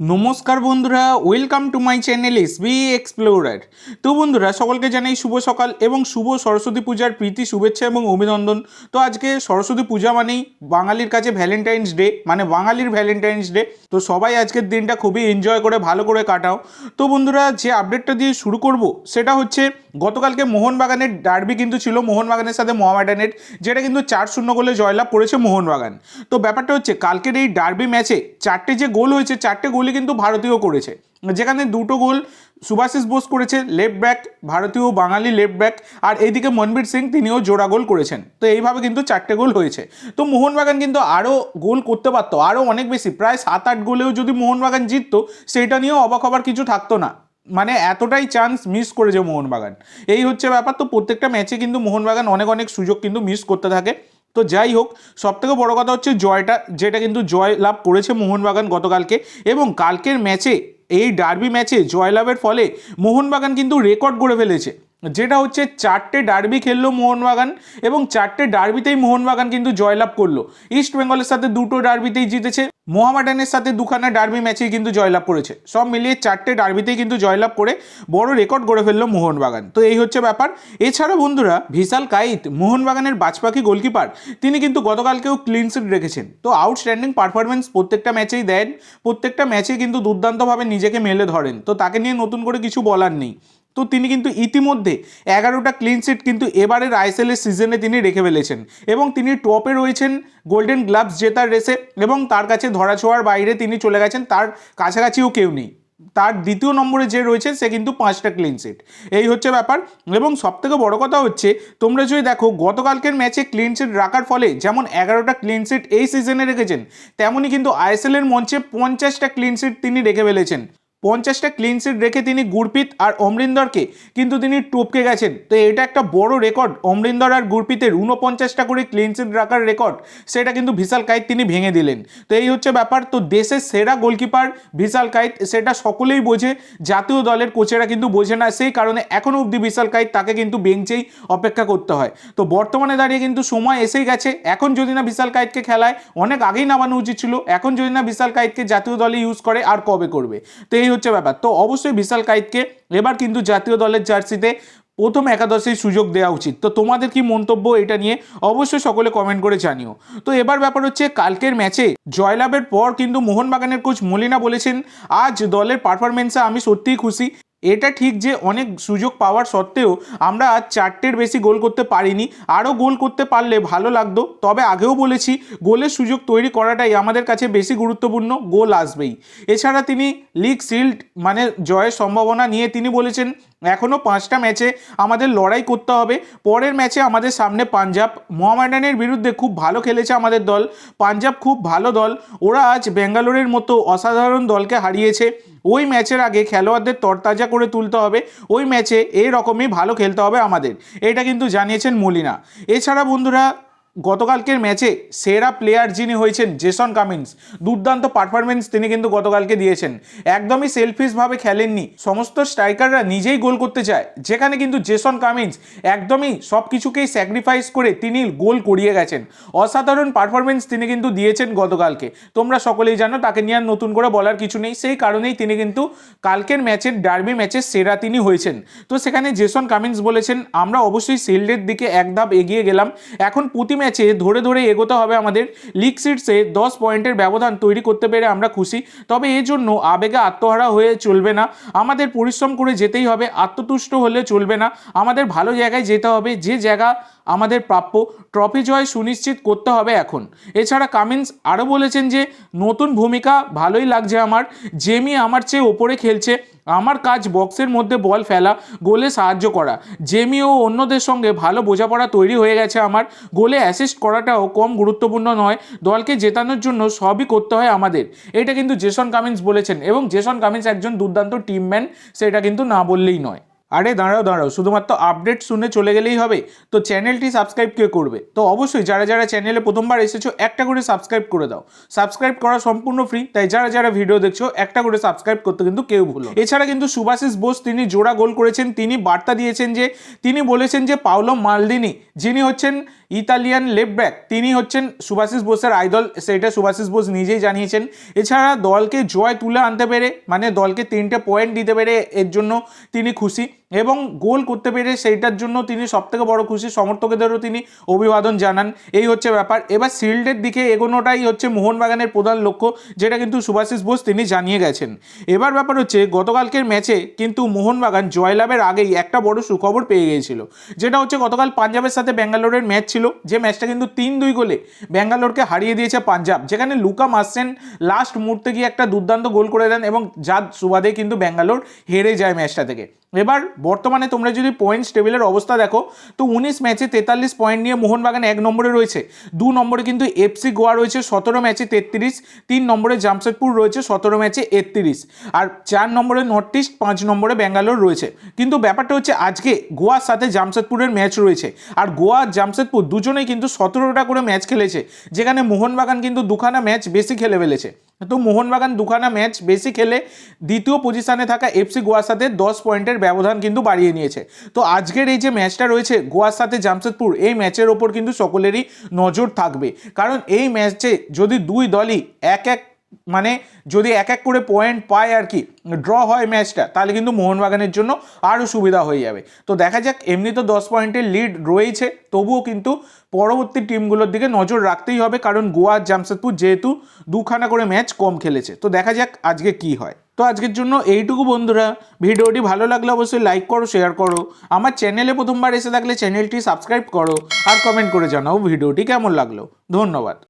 নমস্কার বন্ধুরা welcome to my channel S B explorer তো বন্ধুরা, সকলকে জানাই শুভ সকাল এবং শুভ সরস্বতী পূজার প্রীতি, শুভেচ্ছা এবং অভিনন্দন। তো আজকে সরস্বতী পূজা মানেই বাঙালির কাছে ভ্যালেন্টাইন্স ডে মানে বাঙালির ভ্যালেন্টাইন্স ডে তো সবাই আজকের দিনটা খুবই এনজয় করে, ভালো করে কাটাও। তো বন্ধুরা, যে আপডেটটা দিয়ে শুরু করব, সেটা হচ্ছে গতকালকে মোহনবাগানের ডার্বি কিন্তু ছিল মোহনবাগানের সাথে মোহামেডানের, যেটা কিন্তু চার শূন্য গোলে জয়লাভ করেছে মোহনবাগান। তো ব্যাপারটা হচ্ছে, কালকের এই ডার্বি ম্যাচে চারটে যে গোল হয়েছে, চারটে গোলই কিন্তু ভারতীয় করেছে। যেখানে দুটো গোল সুভাশিস বোস করেছে লেফট ব্যাক ভারতীয় বাঙালি লেফট ব্যাক আর এইদিকে মনবীর সিং তিনিও জোড়া গোল করেছেন। তো এইভাবে কিন্তু চারটে গোল হয়েছে। তো মোহনবাগান কিন্তু আরও গোল করতে পারতো, আরও অনেক বেশি, প্রায় সাত আট গোলেও যদি মোহনবাগান জিততো, সেটা নিয়েও অবাক হবার কিছু থাকতো না। মানে এতটাই চান্স মিস করেছে মোহনবাগান। এই হচ্ছে ব্যাপার, তো প্রত্যেকটা ম্যাচে কিন্তু মোহনবাগান অনেক অনেক সুযোগ কিন্তু মিস করতে থাকে। তো যাই হোক সব থেকে বড় কথা হচ্ছে জয়টা, যেটা কিন্তু জয় লাভ করেছে মোহনবাগান গতকালকে এবং কালকের ম্যাচে এই ডার্বি ম্যাচে জয়লাভের ফলে মোহনবাগান কিন্তু রেকর্ড করে ফেলেছে। যেটা হচ্ছে চারটে ডার্বি খেললো মোহনবাগান এবং চারটে ডার্বিতেই মোহনবাগান কিন্তু জয়লাভ করল। ইস্ট বেঙ্গলের সাথে দুটো ডার্বিতেই জিতেছে। মোহামেডানের সাথে দুখানা ডার্বি ম্যাচেই কিন্তু জয়লাভ করেছে। সব মিলিয়ে চারটে ডার্বিতেই কিন্তু জয়লাভ করে বড় রেকর্ড গড়ে ফেলল মোহনবাগান। তো এই হচ্ছে ব্যাপার। এছাড়া বন্ধুরা, ভিশাল কাইত, মোহনবাগানের বাজপাখি গোলকিপার তিনি কিন্তু গতকালকেও ক্লিন সিট রেখেছেন। তো আউটস্ট্যান্ডিং পারফরমেন্স প্রত্যেকটা ম্যাচেই দেন, প্রত্যেকটা ম্যাচে কিন্তু দুর্দান্তভাবে নিজেকে মেলে ধরেন। তো তাকে নিয়ে নতুন করে কিছু বলার নেই। তো তিনি কিন্তু ইতিমধ্যে এগারোটা ক্লিন সিট কিন্তু এবারের আইএসএলের সিজনে তিনি রেখে ফেলেছেন। এবং তিনি টপে রয়েছেন গোল্ডেন গ্লাভস জেতার রেসে এবং তার কাছে ধরাছোঁয়ার বাইরে তিনি চলে গেছেন। তার কাছাকাছিও কেউ নেই। তার দ্বিতীয় নম্বরে যে রয়েছে সে কিন্তু পাঁচটা ক্লিন সিট এই হচ্ছে ব্যাপার। এবং সবথেকে বড় কথা হচ্ছে, তোমরা যদি দেখো, গতকালকের ম্যাচে ক্লিন সিট রাখার ফলে যেমন এগারোটা ক্লিন সিট এই সিজনে রেখেছেন তেমনই কিন্তু আইএসএলের মঞ্চে পঞ্চাশটা ক্লিন সিট তিনি রেখে ফেলেছেন। পঞ্চাশটা ক্লিন সিট রেখে তিনি গুরপিত আর অমরিন্দরকে কিন্তু তিনি টপকে গেছেন। তো এটা একটা বড় রেকর্ড অমরিন্দর আর গুরপিতের উনপঞ্চাশটা করে ক্লিন সিট রাখার রেকর্ড সেটা কিন্তু ভিশাল কাইত তিনি ভেঙে দিলেন। তো এই হচ্ছে ব্যাপার। তো দেশের সেরা গোলকিপার ভিশাল কাইত, সেটা সকলেই বোঝে। জাতীয় দলের কোচেরা কিন্তু বোঝে না। সেই কারণে এখনও অবধি বিশাল কাইত তাকে কিন্তু বেঞ্চেই অপেক্ষা করতে হয়। তো বর্তমানে দাঁড়িয়ে কিন্তু সময় এসেই গেছে। এখন যদি না বিশাল কাইতকে খেলায়, অনেক আগেই নামানো উচিত ছিল। এখন যদি না বিশাল কাইতকে জাতীয় দলে ইউজ করে, আর কবে করবে? তো এই হচ্ছে ব্যাপার। তো অবশ্যই বিশাল কাইতকে এবার কিন্তু জাতীয় দলের জার্সিতে প্রথম একাদশের সুযোগ দেওয়া উচিত। তো তোমাদের কি মন্তব্য এটা নিয়ে অবশ্যই সকলে কমেন্ট করে জানিও। তো এবার ব্যাপার হচ্ছে কালকের ম্যাচে জয়লাভের পর কিন্তু মোহনবাগানের কোচ মলিনা বলেছেন, আজ দলের পারফরমেন্সে আমি সত্যিই খুশি। এটা ঠিক যে অনেক সুযোগ পাওয়ার সত্ত্বেও আমরা চারটের বেশি গোল করতে পারিনি। আরও গোল করতে পারলে ভালো লাগতো। তবে আগেও বলেছি, গোলের সুযোগ তৈরি করাটাই আমাদের কাছে বেশি গুরুত্বপূর্ণ, গোল আসবেই। এছাড়া তিনি লিগ শিল্ড মানে জয়ের সম্ভাবনা নিয়ে তিনি বলেছেন এখনও পাঁচটা ম্যাচে আমাদের লড়াই করতে হবে। পরের ম্যাচে আমাদের সামনে পাঞ্জাব মোহামেডানের বিরুদ্ধে খুব ভালো খেলেছে আমাদের দল। পাঞ্জাব খুব ভালো দল। ওরা আজ ব্যাঙ্গালোরের মতো অসাধারণ দলকে হারিয়েছে। ওই ম্যাচের আগে খেলোয়াড়দের তরতাজা করে তুলতে হবে। ওই ম্যাচে এই রকমই ভালো খেলতে হবে আমাদের। এটা কিন্তু জানিয়েছেন মলিনা। এছাড়া বন্ধুরা গতকালকের ম্যাচে সেরা প্লেয়ার যিনি হয়েছেন জেসন কামিন্স, দুর্দান্ত পারফরমেন্স তিনি কিন্তু গতকালকে দিয়েছেন। একদমই সেলফিশভাবে খেলেননি। সমস্ত স্ট্রাইকাররা নিজেই গোল করতে চায়। যেখানে কিন্তু জেসন কামিন্স একদমই সব কিছুকেই স্যাক্রিফাইস করে তিনি গোল করিয়ে গেছেন। অসাধারণ পারফরমেন্স তিনি কিন্তু দিয়েছেন গতকালকে। তোমরা সকলেই জানো, তাকে নিয়ে আর নতুন করে বলার কিছু নেই। সেই কারণেই তিনি কিন্তু কালকের ম্যাচের ডার্বি ম্যাচের সেরা তিনি হয়েছেন। তো সেখানে জেসন কামিন্স বলেছেন, আমরা অবশ্যই শিল্ডের দিকে এক ধাপ এগিয়ে গেলাম। এখন প্রতি ম্যাচে ধরে ধরে এগোতে হবে আমাদের লিগ সিটসে দশ পয়েন্টের ব্যবধান তৈরি করতে পেরে আমরা খুশি। তবে এর জন্য আবেগে আত্মহারা হয়ে চলবে না। আমাদের পরিশ্রম করে যেতেই হবে। আত্মতুষ্ট হলে চলবে না। আমাদের ভালো জায়গায় যেতে হবে। যে জায়গা আমাদের প্রাপ্য ট্রফি জয় সুনিশ্চিত করতে হবে এখন। এছাড়া কামিন্স আরও বলেছেন যে, নতুন ভূমিকা ভালোই লাগছে আমার। জেমি আমার চেয়ে ওপরে খেলছে। আমার কাজ বক্সের মধ্যে বল ফেলা, গোলে সাহায্য করা। জেমি ও অন্যদের সঙ্গে ভালো বোঝাপড়া তৈরি হয়ে গেছে আমার। গোলে অ্যাসিস্ট করাটাও কম গুরুত্বপূর্ণ নয়। দলকে জেতানোর জন্য সবই করতে হয় আমাদের। এটা কিন্তু জেসন কামিন্স বলেছেন এবং জেসন কামিন্স একজন দুর্দান্ত টিমম্যান, সেটা কিন্তু না বললেই নয়। আরে দাঁড়াও দাঁড়াও, শুধুমাত্র আপডেট শুনে চলে গেলেই হবে। তো চ্যানেলটি সাবস্ক্রাইব কে করবে? তো অবশ্যই যারা যারা চ্যানেলে প্রথমবার এসেছ, একটা করে সাবস্ক্রাইব করে দাও। সাবস্ক্রাইব করা সম্পূর্ণ ফ্রি তাই যারা যারা ভিডিও দেখছ, একটা করে সাবস্ক্রাইব করতে কিন্তু কেউ ভুলো। এছাড়া কিন্তু সুভাষিস বোস, তিনি জোড়া গোল করেছেন, তিনি বার্তা দিয়েছেন যে, তিনি বলেছেন যে, পাওলো মালদিনি, যিনি হচ্ছেন ইতালিয়ান লেফট ব্যাক তিনি হচ্ছেন সুভাষিস বোসের আইদল সেটা সুভাষিস বোস নিজেই জানিয়েছেন। এছাড়া দলকে জয় তুলে আনতে পেরে মানে দলকে তিনটে পয়েন্ট দিতে পেরে, এর জন্য তিনি খুশি। এবং গোল করতে পেরে সেইটার জন্য তিনি সবথেকে বড় খুশি। সমর্থকদেরও তিনি অভিবাদন জানান। এই হচ্ছে ব্যাপার। এবার শিল্ডের দিকে এগোনোটাই হচ্ছে মোহনবাগানের প্রধান লক্ষ্য, যেটা কিন্তু সুভাষিস বোস তিনি জানিয়ে গেছেন। এবার ব্যাপার হচ্ছে, গতকালকের ম্যাচে কিন্তু মোহনবাগান জয়লাভের আগেই একটা বড় সুখবর পেয়ে গিয়েছিল। যেটা হচ্ছে, গতকাল পাঞ্জাবের সাথে ব্যাঙ্গালোরের ম্যাচ ছিল, যে ম্যাচটা কিন্তু তিন দুই গোলে ব্যাঙ্গালোরকে হারিয়ে দিয়েছে পাঞ্জাব, যেখানে লুকা মাসেন লাস্ট মুহূর্তে গিয়ে একটা দুর্দান্ত গোল করে দেন এবং যার সুবাদে কিন্তু ব্যাঙ্গালোর হেরে যায় ম্যাচটা থেকে। এবার বর্তমানে তোমরা যদি পয়েন্টস টেবিলের অবস্থা দেখো, তো উনিশ ম্যাচে তেতাল্লিশ পয়েন্ট নিয়ে মোহনবাগান এক নম্বরে রয়েছে। দু নম্বরে কিন্তু এফসি গোয়া রয়েছে, সতেরো ম্যাচে তেত্রিশ, তিন নম্বরে জামশেদপুর রয়েছে, সতেরো ম্যাচে একত্রিশ, আর চার নম্বরে নর্থ ইস্ট পাঁচ নম্বরে ব্যাঙ্গালোর রয়েছে। কিন্তু ব্যাপারটা হচ্ছে আজকে গোয়ার সাথে জামশেদপুরের ম্যাচ রয়েছে, আর গোয়া জামশেদপুর দুজনেই কিন্তু সতেরোটা করে ম্যাচ খেলেছে, যেখানে মোহনবাগান কিন্তু দুখানা ম্যাচ বেশি খেলে ফেলেছে। তো মোহনবাগান দুখানা ম্যাচ বেশি খেলে দ্বিতীয় পজিশনে থাকা এফসি গোয়ার সাথে দশ পয়েন্টের ব্যবধান কিন্তু বাড়িয়ে নিয়েছে। তো আজকের এই যে ম্যাচটা রয়েছে গোয়ার সাথে জামশেদপুর, এই ম্যাচের ওপর কিন্তু সকলেরই নজর থাকবে। কারণ এই ম্যাচে যদি দুই দলই এক এক মানে যদি এক এক করে পয়েন্ট পায় আর কি ড্র হয় ম্যাচটা তাহলে কিন্তু মোহনবাগানের জন্য আরও সুবিধা হয়ে যাবে। তো দেখা যাক, এমনি তো দশ পয়েন্টের লিড রয়েছে, তবুও কিন্তু পরবর্তী টিমগুলোর দিকে নজর রাখতেই হবে, কারণ গোয়া জামশেদপুর যেহেতু দুখানা করে ম্যাচ কম খেলেছে। তো দেখা যাক আজকে কি হয়। তো আজকের জন্য এইটুকু বন্ধুরা। ভিডিওটি ভালো লাগলে অবশ্যই লাইক করো শেয়ার করো। আমার চ্যানেলে প্রথমবার এসে থাকলে চ্যানেলটি সাবস্ক্রাইব করো আর কমেন্ট করে জানাও ভিডিওটি কেমন লাগল। ধন্যবাদ।